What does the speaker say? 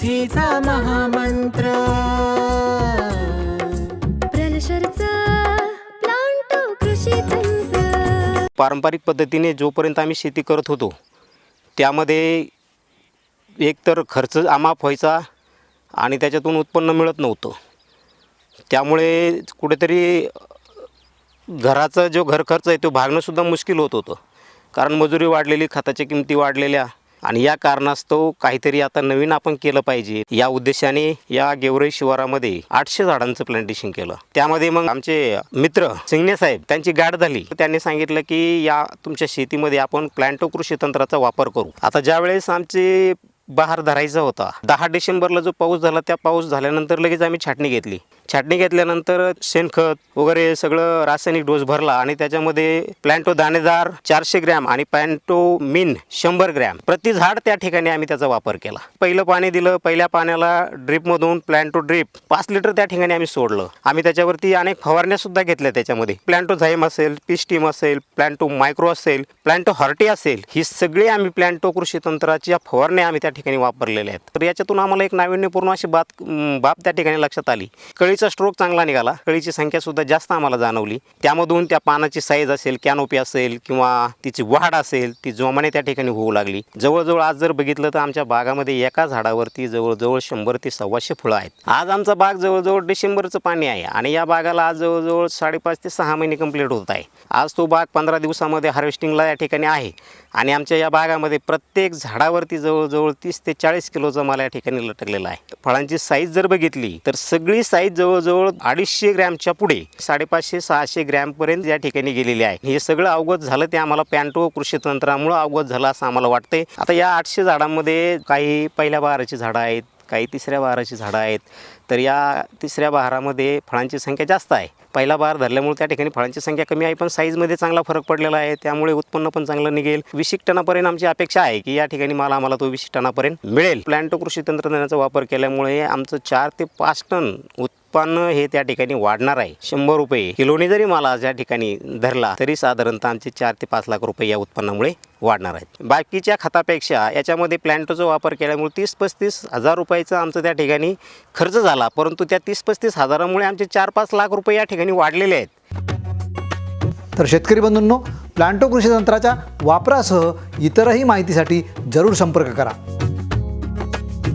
समृद्धीचा महामंत्र. प्रलशरचा प्लांटो कृषी तंत्र. पारंपरिक पद्धतीने जोपर्यंत आम्ही शेती करत होतो त्यामध्ये एकतर खर्च अमाप व्हायचा आणि त्याच्यातून उत्पन्न मिळत नव्हतं. त्यामुळे कुठेतरी घराचा जो घर खर्च आहे तो भागणंसुद्धा मुश्किल होत होतं. कारण मजुरी वाढलेली खताच्या किमती वाढलेल्या आणि या कारणास्तव काहीतरी आता नवीन आपण केलं पाहिजे. या उद्देशाने या गेवराई शिवारामध्ये आठशे झाडांचं प्लांटेशन केलं. त्यामध्ये मग आमचे मित्र सिंगणे साहेब त्यांची गाठ झाली. त्यांनी सांगितलं की या तुमच्या शेतीमध्ये आपण प्लांटो कृषी तंत्राचा वापर करू. आता ज्यावेळेस आमचे बहार धरायचा होता दहा डिसेंबरला जो पाऊस झाला त्या पाऊस झाल्यानंतर लगेच आम्ही छाटणी घेतली. छाटणी घेतल्यानंतर शेणखत वगैरे सगळं रासायनिक डोस भरला आणि त्याच्यामध्ये प्लॅन्टो दाणेदार चारशे ग्रॅम आणि प्लॅन्टो मिन शंभर ग्रॅम. प्रति झाड त्या ठिकाणी आम्ही त्याचा वापर केला. पहिलं पाणी दिलं पहिल्या पाण्याला ड्रीपमधून प्लॅन्टो ड्रीप पाच लिटर त्या ठिकाणी आम्ही सोडलं. आम्ही त्याच्यावरती अनेक फवारण्या सुद्धा घेतल्या त्याच्यामध्ये. प्लॅन्टो झाईम असेल पिस्टीम असेल प्लॅन्टो मायक्रो असेल प्लॅन्टो हर्टी असेल ही सगळी आम्ही प्लॅन्टो कृषी तंत्राच्या फवारण्या आम्ही त्या ठिकाणी वापरलेल्या आहेत. तर याच्यातून आम्हाला एक नाविन्यपूर्ण अशी बात बाब त्या ठिकाणी लक्षात आली. कळीचा स्ट्रोक चांगला निघाला. कळीची संख्यासुद्धा जास्त आम्हाला जाणवली. त्यामधून त्या पानाची साईज असेल कॅनोपी असेल किंवा तिची वाढ असेल ती जोमाने त्या ठिकाणी होऊ लागली. जवळजवळ आज जर बघितलं तर आमच्या बागामध्ये एका झाडावरती जवळजवळ शंभर ते सव्वाशे फुलं आहेत. आज आमचा बाग जवळजवळ डिसेंबरचं पाणी आहे आणि या बागाला आज जवळजवळ साडेपाच ते सहा महिने कंप्लीट होत आहे. आज तो बाग पंधरा दिवसामध्ये हार्वेस्टिंगला या ठिकाणी आहे आणि आमच्या या बागामध्ये प्रत्येक झाडावरती जवळजवळ तीस ते चाळीस किलोचा मला या ठिकाणी लटकलेला आहे. फळांची साईज जर बघितली तर सगळी साईज जवळजवळ अडीचशे ग्रॅमच्या पुढे साडेपाचशे सहाशे ग्रॅमपर्यंत या ठिकाणी गेलेली आहे. हे सगळं अवगत झालं ते आम्हाला पॅन्टो कृषी तंत्रामुळं अवगत झालं असं आम्हाला वाटतंय. आता या आठशे झाडांमध्ये काही पहिल्या बहाराची झाडं आहेत काही तिसऱ्या बहाराची झाडं आहेत. तर या तिसऱ्या बहारामध्ये फळांची संख्या जास्त आहे. पहिला बहार धरल्यामुळे त्या ठिकाणी फळांची संख्या कमी आहे पण साईजमध्ये चांगला फरक पडलेला आहे. त्यामुळे उत्पन्न पण चांगलं निघेल. वीस टनापर्यंत आमची अपेक्षा आहे की या ठिकाणी मला आम्हाला तो वीस टनापर्यंत मिळेल. प्लॅन्टो कृषी तंत्रज्ञानाचा वापर केल्यामुळे आमचं चार ते पाच टन उत्पन्न उत्पन्न हे त्या ठिकाणी वाढणार आहे. शंभर रुपये किलोने जरी मला ज्या ठिकाणी धरला तरी साधारणतः आमचे चार ते पाच लाख रुपये या उत्पन्नामुळे वाढणार आहेत. बाकीच्या खतापेक्षा याच्यामध्ये प्लॅन्टोचा वापर केल्यामुळे तीस पस्तीस हजार रुपयाचा आमचं त्या ठिकाणी खर्च झाला परंतु त्या तीस पस्तीस हजारामुळे आमचे चार पाच लाख रुपये या ठिकाणी वाढलेले आहेत. तर शेतकरी बंधूंनो प्लांटो कृषी तंत्राच्या वापरासह इतरही माहितीसाठी जरूर संपर्क करा.